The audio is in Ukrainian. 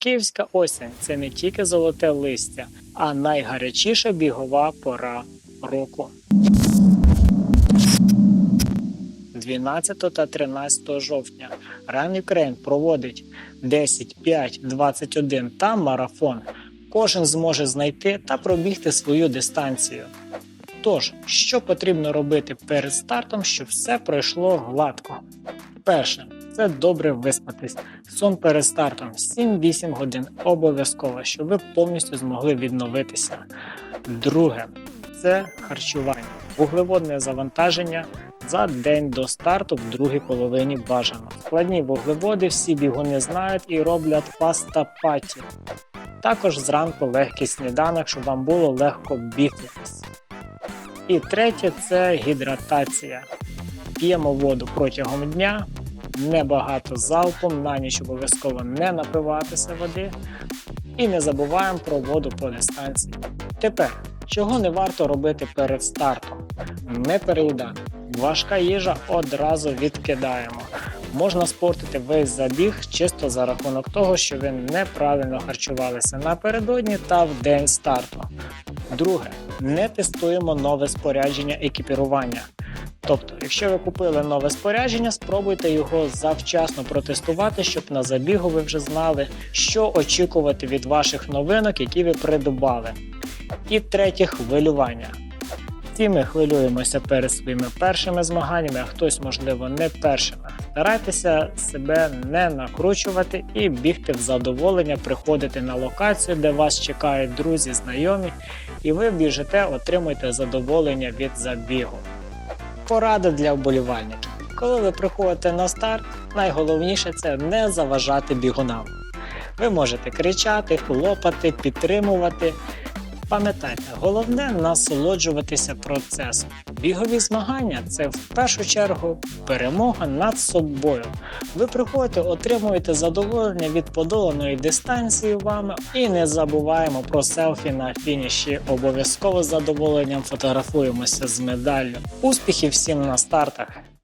Київська осінь це не тільки золоте листя, а найгарячіша бігова пора року. 12 та 13 жовтня Run Ukraine проводить 10, 5, 21 та марафон. Кожен зможе знайти та пробігти свою дистанцію. Тож, що потрібно робити перед стартом, щоб все пройшло гладко? Перше, це добре виспатись. Сон перед стартом 7-8 годин обов'язково, щоб ви повністю змогли відновитися. Друге, це харчування, вуглеводне завантаження за день до старту в другій половині бажано. Складні вуглеводи всі бігуни знають і роблять паста паті. Також зранку легкий сніданок, щоб вам було легко бігти. І третє це гідратація. П'ємо воду протягом дня, небагато залпом, на ніч обов'язково не напиватися води. І не забуваємо про воду по дистанції. Тепер, чого не варто робити перед стартом? Не переїдати. Важка їжа одразу відкидаємо. Можна спортити весь забіг чисто за рахунок того, що ви неправильно харчувалися напередодні та в день старту. Друге, не тестуємо нове спорядження екіпірування. Тобто, якщо ви купили нове спорядження, спробуйте його завчасно протестувати, щоб на забігу ви вже знали, що очікувати від ваших новинок, які ви придбали. І третє хвилювання. Всі ми хвилюємося перед своїми першими змаганнями, а хтось, можливо, не першими. Старайтеся себе не накручувати і бігти в задоволення, приходити на локацію, де вас чекають друзі, знайомі, і ви біжите, отримуєте задоволення від забігу. Порада для вболівальників. Коли ви приходите на старт, найголовніше це не заважати бігунам. Ви можете кричати, хлопати, підтримувати. Пам'ятайте, головне насолоджуватися процесом. Бігові змагання це в першу чергу перемога над собою. Ви приходите, отримуєте задоволення від подоланої дистанції вами і не забуваємо про селфі на фініші. Обов'язково задоволенням фотографуємося з медаллю. Успіхів всім на стартах!